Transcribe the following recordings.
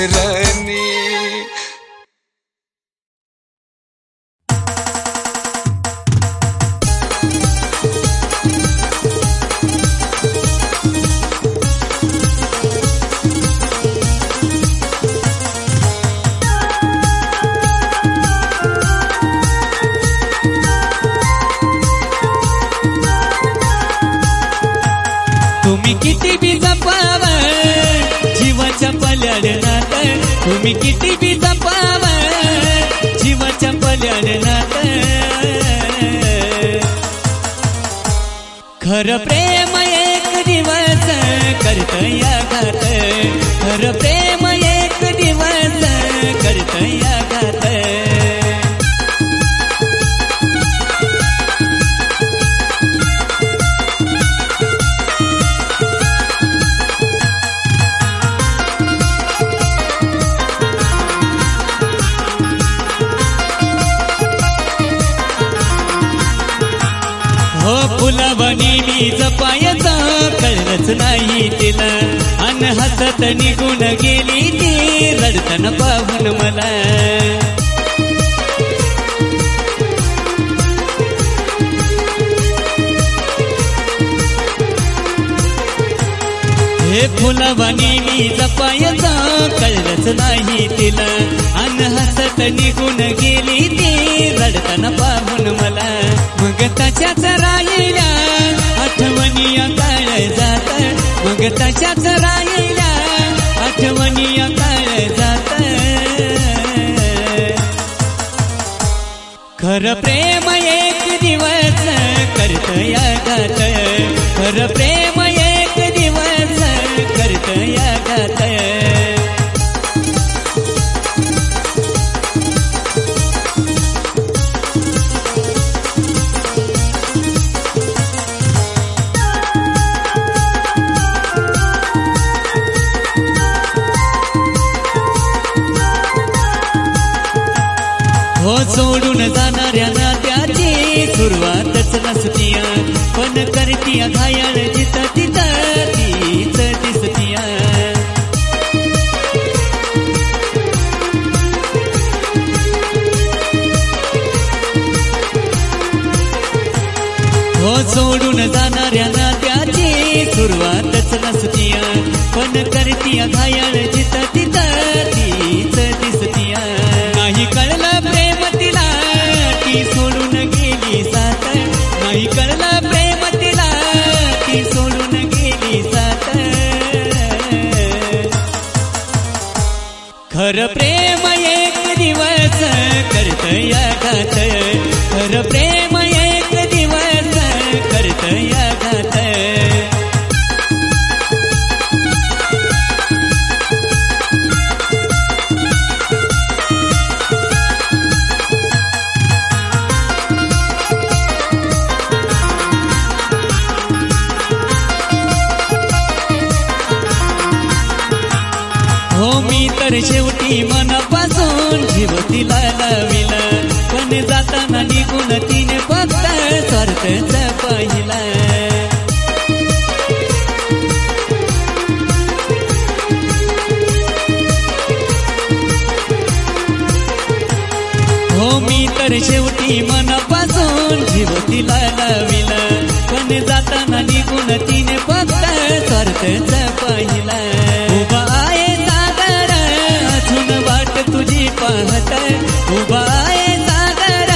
Dertlere नाही तिला. अन हसत निघून गेली ती रडतन पाहून मला. हे फुलावणी मी जपायचा कळलंच नाही तिला. अन हसत निघून गेली ती रडतन पाहून मला. मग तशाच राहिल्या आठवणी काळ मग तशाच राहिल्या आठवणी काळ जात. खर प्रेम एक दिवस करत या गात खर प्रेम हो सोडून जाणाऱ्या नात्याची सुरुवातच नसतीया. पण करतीया घायाळ जित तिथं तीच दिसतीया. हो सोडून जाणाऱ्या नात्याची सुरुवातच नसतीया. पण करतीया घायाळ जित करत तर शेवटी मनापासून जीव तिला लाविला. पण जाताना निघून तिने फक्त स्वार्थच पाहिला. उभा आहे सागर अजून वाट तुझी पाहत. उभा आहे सागर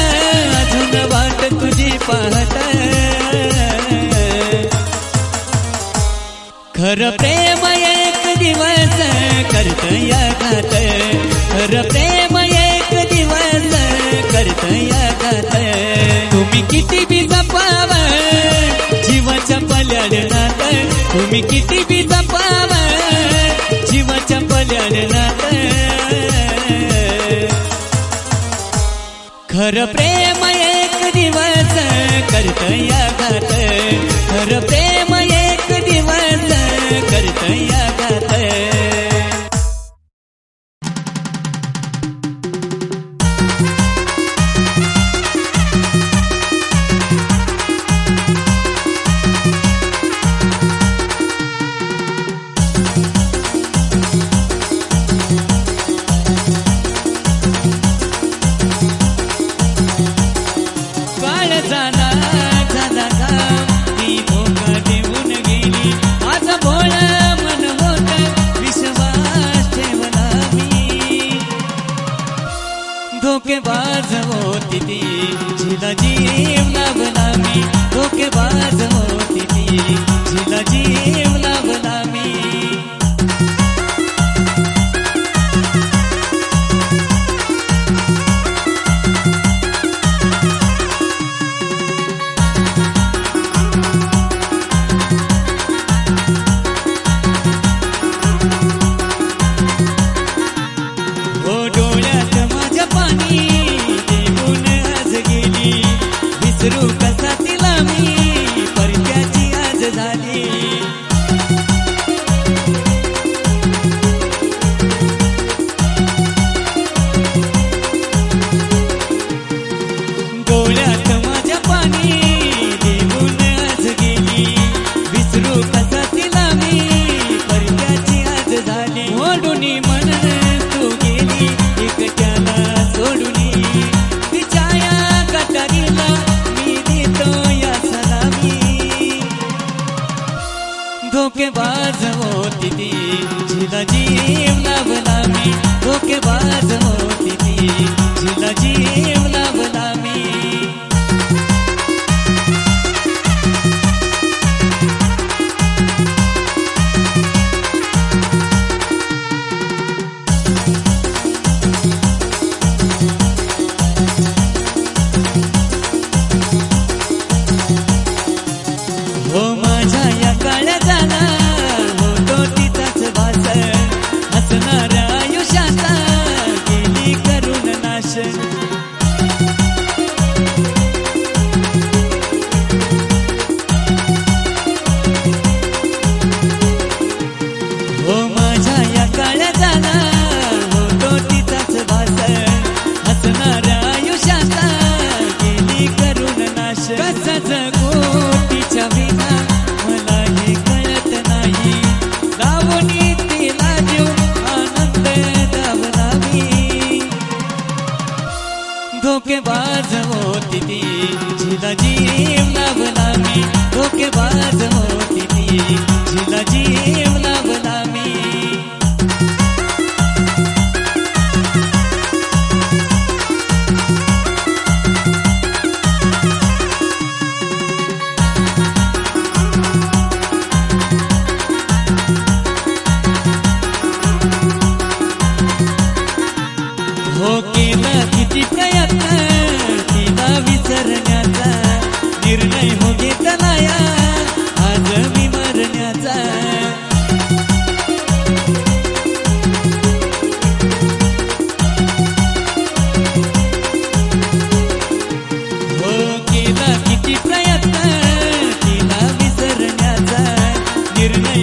अजून वाट तुझी पाहत. खर प्रेम एक दिवस करत या खात खर प्रेम तुम्ही किती बी जपाव जीवाच्या पल्याडनात तुम्ही किती बी जपाव जीवाच्या पल्याडनात खर प्रेम एक दिवस करत या घात खर प्रेम हो माझ्या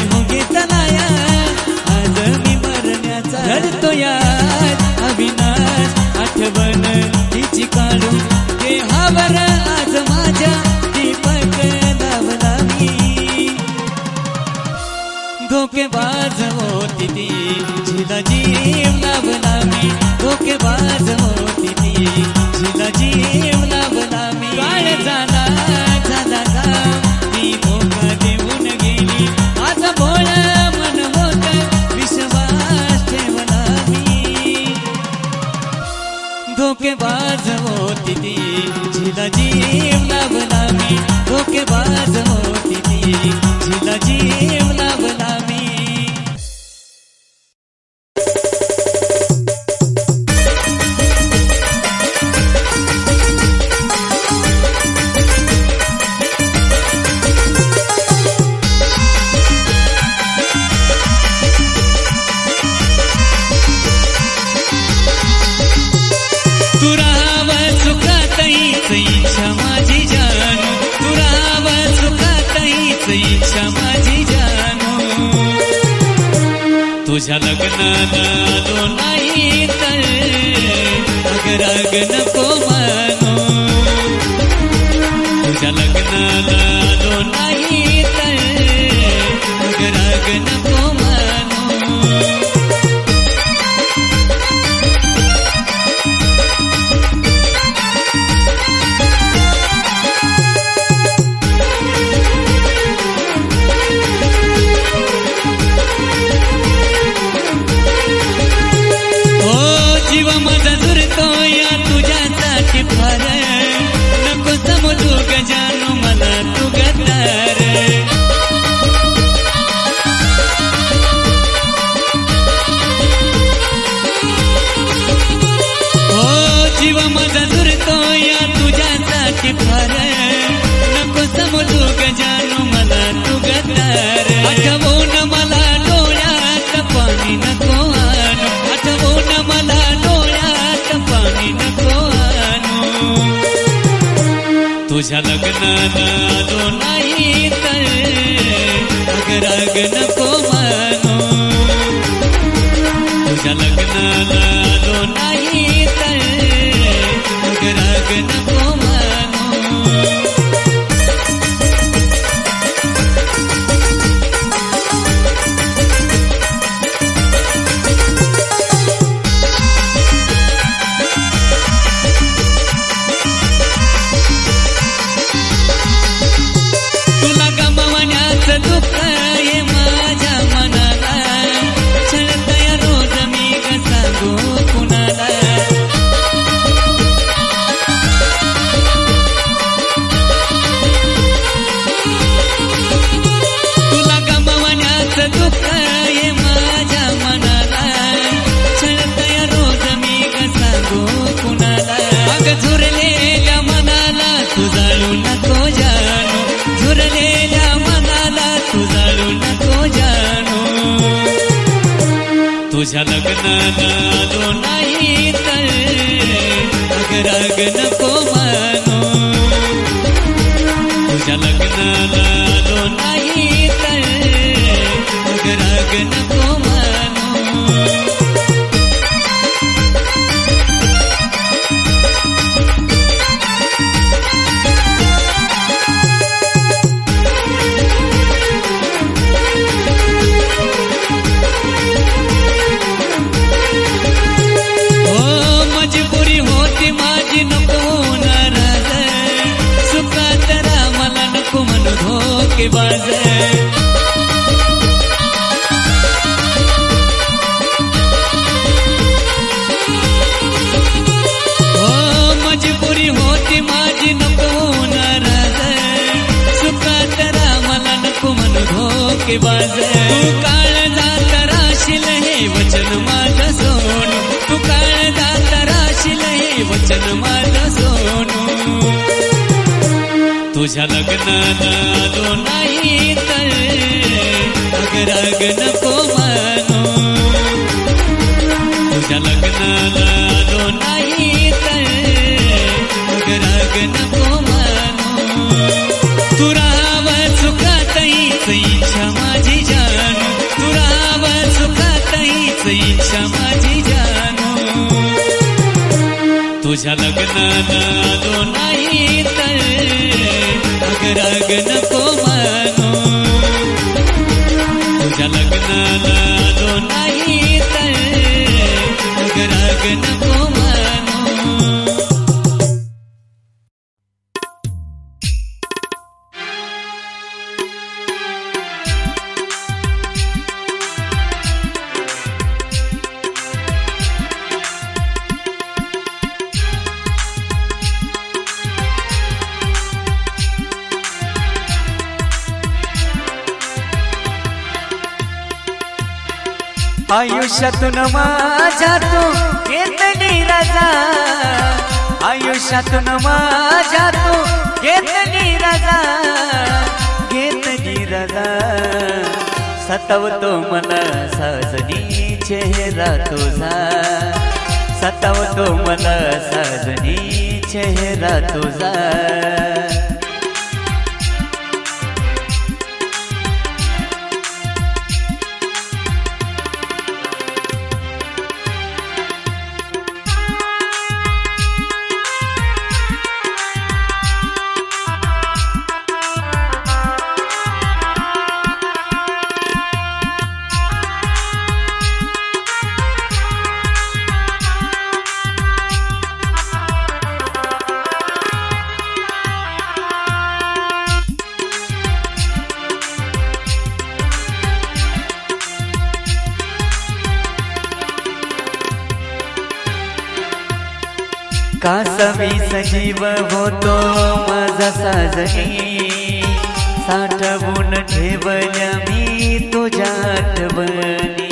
निर्णय हो घेतला जिला जीव लग्नाला आलो नाही तर अगराग नको मानो. तुझ्या लग्नाला आलो नाही तर अगराग नको तुझ्या लग्नाला आलो नाही तर नको तुझ्या लग्नाला के बाज। हो तू काळ जात राशील हे वचन माझं सोनू. तू काळ जात राशील हे वचन माझं सोनू. तुझ्या लग्नाला आलो नाही तर अगराग नको मानो. तुझ्या लग्नाला आलो नाही तर अगराग नको मानो. तू राहाव सुखात इच्छा माझी जानू तू राहाव सुखात इच्छा माझी जानू तुझ्या लग्नाला आलो नाही तर राग नको मानू. तुझ्या लग्नाला आलो नाही आयुष्यातून माझ्या तू घेतली राजा. आयुष्यातून माझ्या तू घेतली राजा. घेतली राजा. सतवतो मला साजनी चेहरा तुझा. सतवतो मला साजनी चेहरा तुझा. हो कासवी सजीव होतो माझा साजनी साठवून ठेवल्या मी तुझ्या आठवणी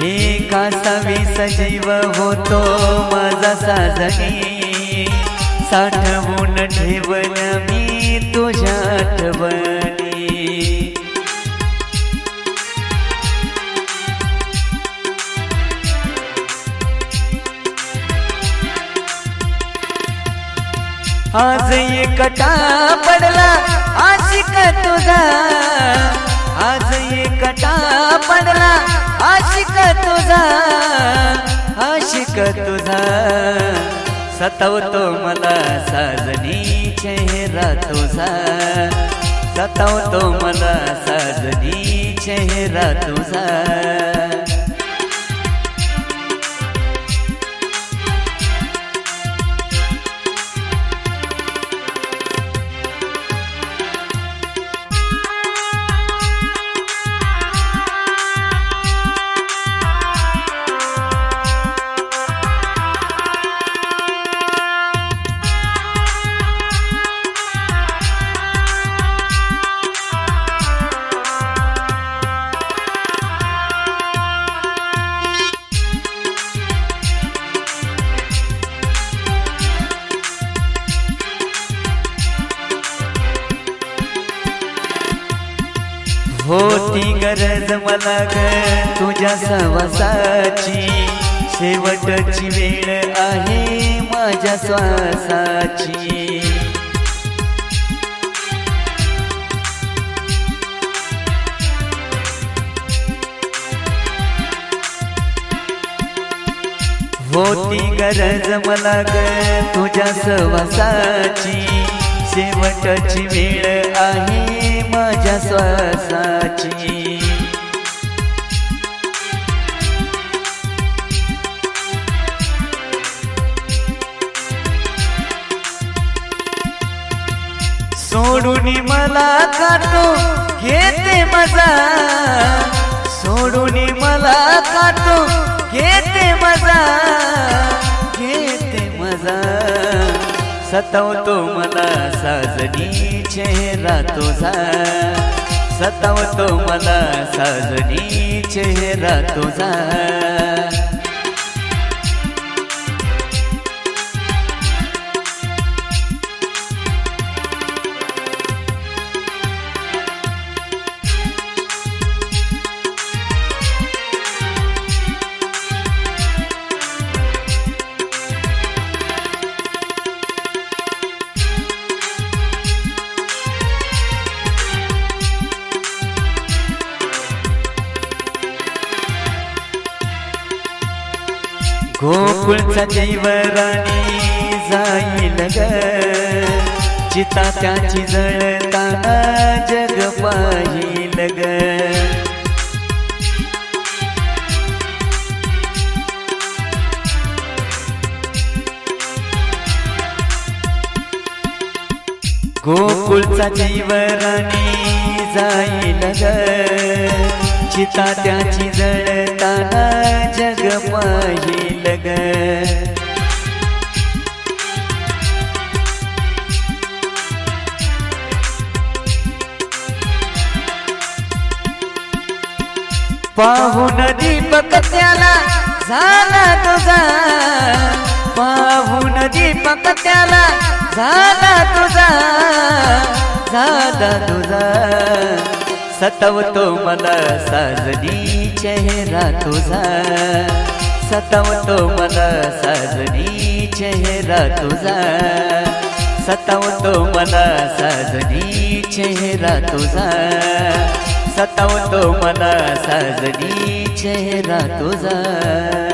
हे कासावी सजीव होतो माझा साजनी साठवून ठेवल्या मी तुझ्या आठवणी आज एकटा पडला आशिक तुझा? आज एकटा पडला आशिक तुझा? आशिक तुझा? सतवतो मला साजनी चेहरा तुझा. सतवतो मला साजनी चेहरा तुझा. होती गरज मला ग तुझ्या सवासाची शेवटची वेळ आहे माझ्या श्वासाची. होती गरज मला ग तुझ्या सवासाची शेवटची वेळ आहे माझ्या श्वासाची सोडून मला काटो घेते मजा. सोडून मला काटो घेते मजा घेते मजा. सतावतो मला साजनी चेहरा तुझा. सतावतो मला साजनी चेहरा तुझा. गोकुळचा जैवराणी जाईल ग. चिता त्याची जळताना जग पाहिल ग. गोकुळचा जैवराणी जाईल ग. चिता त्याची जळताना जग पाहिल ग. पाहून दीपक त्याला झाला तुझा. पाहून दीपक त्याला झाला तुझा. झाला तुझा. सतवतो मला साजनी चेहरा तुझा. सतवतो मला साजनी चेहरा तुझा. सतवतो मला साजनी चेहरा तुझा. सतवतो मला साजनी चेहरा तुझा.